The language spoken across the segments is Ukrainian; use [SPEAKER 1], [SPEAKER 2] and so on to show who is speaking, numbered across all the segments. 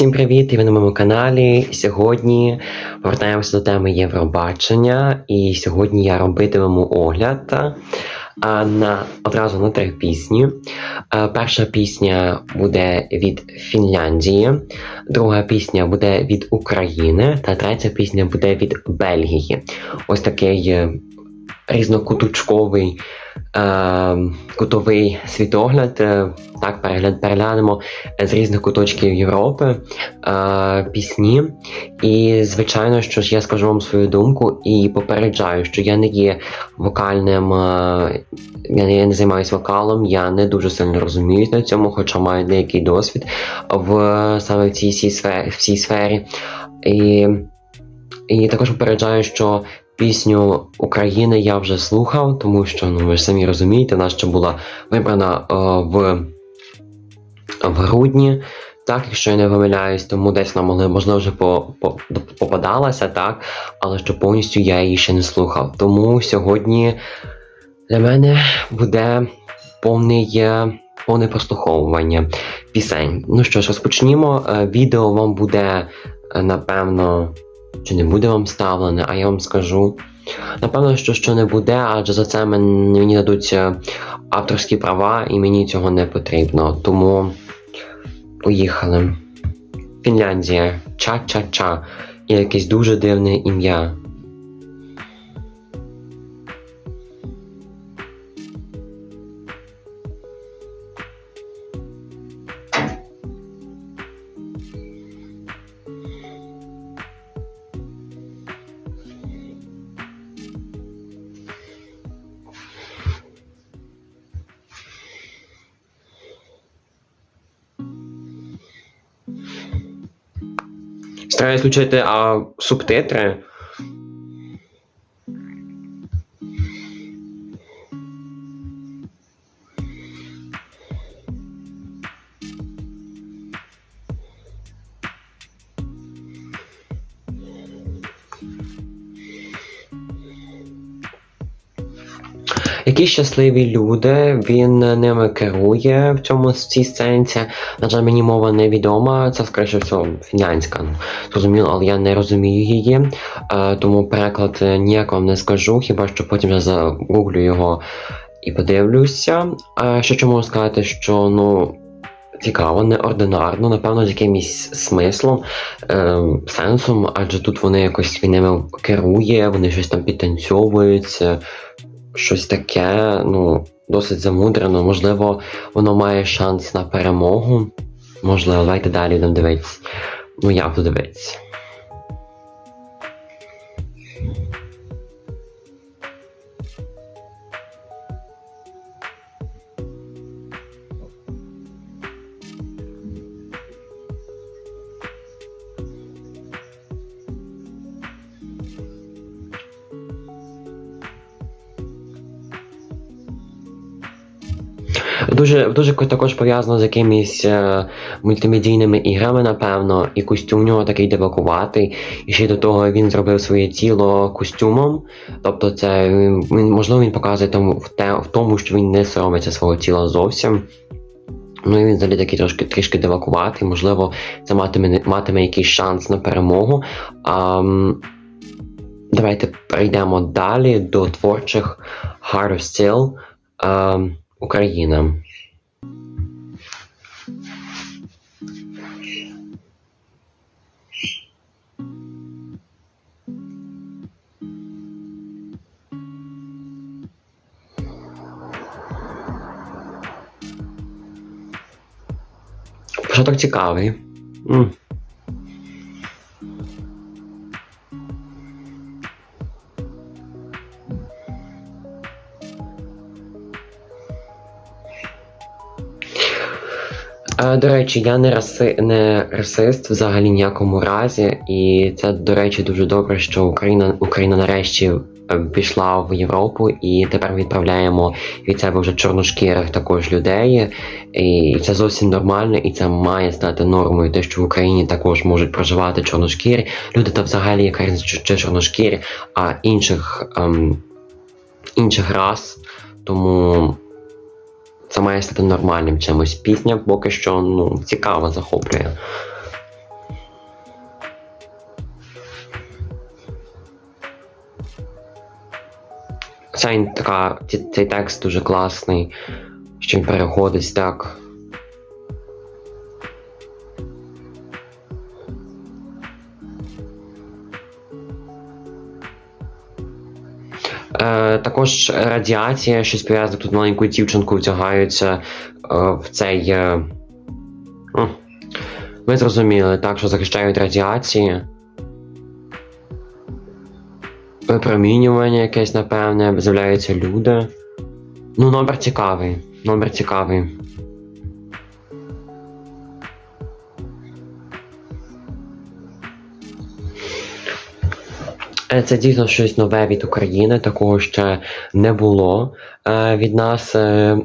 [SPEAKER 1] Всім привіт! І ви на моєму каналі. Сьогодні повертаємося до теми Євробачення. І сьогодні я робитиму огляд на одразу на три пісні. Перша пісня буде від Фінляндії, друга пісня буде від України, та третя пісня буде від Бельгії. Ось такий е, різнокуточковий е, кутовий світогляд. Е, так, перегляд переглянемо з різних куточків Європи е, пісні. І, звичайно, що ж я скажу вам свою думку і попереджаю, що я не є вокальним, е, я не, я не займаюся вокалом, я не дуже сильно розуміюсь на цьому, хоча маю деякий досвід в саме в цій, цій сфері, в цій сфері. І, і також попереджаю, що Пісню України я вже слухав, тому що ну ви ж самі розумієте, вона ще була вибрана е, в в грудні, так, якщо я не помиляюсь, тому десь нам могли, можливо, вже по, по, попадалася, так, але що повністю я її ще не слухав. Тому сьогодні для мене буде повний, е, повне прослуховування пісень. Ну що ж, розпочнімо. Е, Відео вам буде, напевно, чи не буде вам ставлене, а я вам скажу. Напевно, що що не буде, адже за це мен- мені дадуть е, авторські права, і мені цього не потрібно. Тому поїхали. Фінляндія. Ча-ча-ча. І якесь дуже дивне ім'я. Стараюсь включити а, субтитри. Які щасливі люди, він ними керує в цьому цій сценці. На жаль, мені мова невідома, це скоріше всього фінляндська. Ну, зрозуміло, але я не розумію її, е, тому переклад е, ніяк вам не скажу, хіба що потім я загуглю його і подивлюся. А що можу сказати, що ну. Цікаво, неординарно, напевно, з якимось смислом, е, сенсом, адже тут вони якось він ними керує, вони щось там підтанцьовуються, щось таке, ну, досить замудрено. Можливо, воно має шанс на перемогу. Можливо, давайте далі будемо дивитися. Ну, я буду. Дуже дуже також пов'язано з якимись е, мультимедійними іграми, напевно, і костюм у нього такий дивакуватий. І ще до того він зробив своє тіло костюмом. Тобто, це він, можливо він показує тому в те в тому, що він не соромиться свого тіла зовсім. Ну і він взагалі такий трошки трішки дивакуватий, можливо, це матиме матиме якийсь шанс на перемогу. А, давайте перейдемо далі до творчих Heart of Steel. А, Україна. Початок цікавий. М. Е, До речі, я не раси... не расист взагалі ніякому разі, і це, до речі, дуже добре, що Україна Україна нарешті пішла в Європу, і тепер відправляємо від себе вже чорношкірих також людей. І це зовсім нормально, і це має стати нормою. Те, що в Україні також можуть проживати чорношкірі. Люди та взагалі яка чи чорношкірі, а інших ем, інших рас. Тому це має стати нормальним чимось. Пісня поки що ну, цікаво захоплює. Така, ці- цей текст дуже класний, що він переходить так. Е, також радіація, щось пов'язане тут маленьку дівчинку втягаються е, в цей. Е, ви зрозуміли, так, що захищають радіації. Випромінювання якесь, напевне, з'являються люди. Ну, номер цікавий. Номер цікавий. Е, Це дійсно щось нове від України, такого ще не було е, від нас. Е,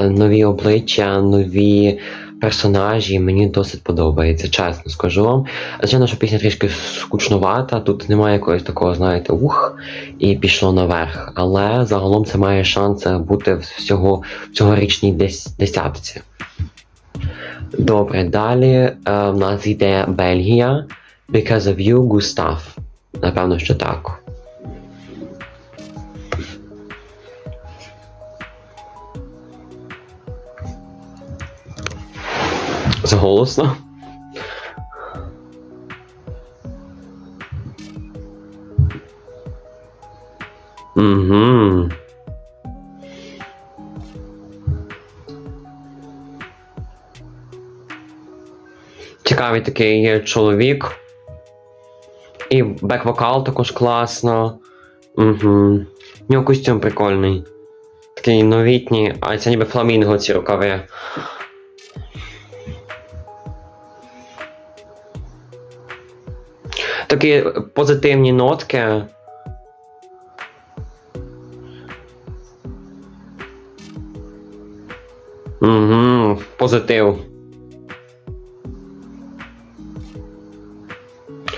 [SPEAKER 1] нові обличчя, нові персонажі. Мені досить подобається, чесно скажу вам. Звичайно, що пісня трішки скучнувата, тут немає якогось такого, знаєте, ух, і пішло наверх. Але загалом це має шанс бути всього в цьогорічній дес, десятці. Добре, далі е, в нас йде Бельгія. Because of you, Густав. Напевно, що так. Заголосно. Угу. Цікавий такий чоловік. І бек-вокал також класно. Угу. У нього костюм прикольний. Такий новітній, а це ніби фламінго ці рукави. Такі позитивні нотки. Угу, позитив.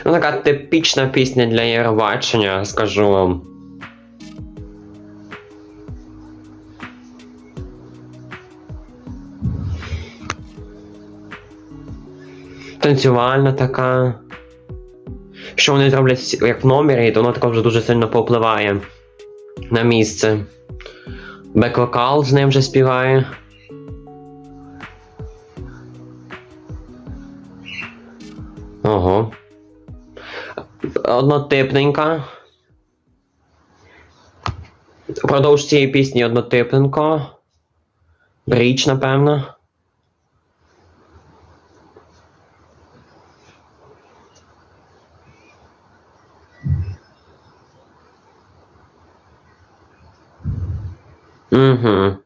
[SPEAKER 1] Ну, така типічна пісня для Євробачення, скажу вам. Танцювальна така. Що вони зроблять як в номері, то воно також дуже сильно повпливає на місце. Бек-вокал з ним вже співає. Ого. Однотипненька. Продовж цієї пісні однотипненько. Річ, напевно. Угу.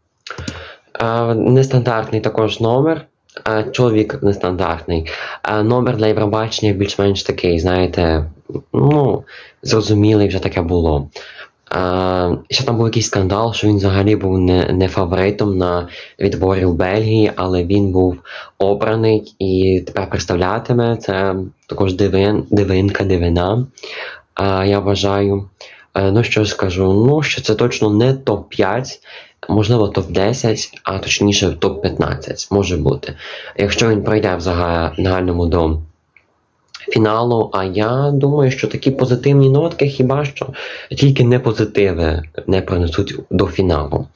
[SPEAKER 1] Е, нестандартний також номер. Е, чоловік нестандартний. Е, номер для Євробачення більш-менш такий, знаєте, ну, зрозумілий вже таке було. Е, ще там був якийсь скандал, що він взагалі був не, не фаворитом на відборі в Бельгії, але він був обраний і тепер представлятиме. Це також дивин, дивинка, дивина. Е, я вважаю. Е, ну що ж скажу, ну що це точно не топ-5, можливо, топ-10, а точніше топ-15 може бути. Якщо він пройде в зага- загальному до фіналу, а я думаю, що такі позитивні нотки хіба що тільки не позитиви не принесуть до фіналу.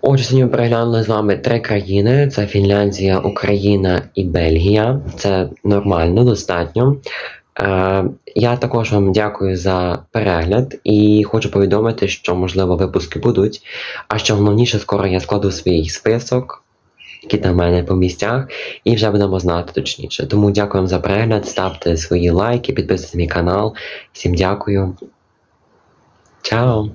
[SPEAKER 1] Отже, сьогодні ми переглянули з вами три країни: це Фінляндія, Україна і Бельгія. Це нормально, достатньо. Е, я також вам дякую за перегляд і хочу повідомити, що можливо випуски будуть. А що головніше, скоро я складу свій список, який там в мене по місцях, і вже будемо знати точніше. Тому дякую вам за перегляд, ставте свої лайки, підписуйтесь на мій канал. Всім дякую. Чао!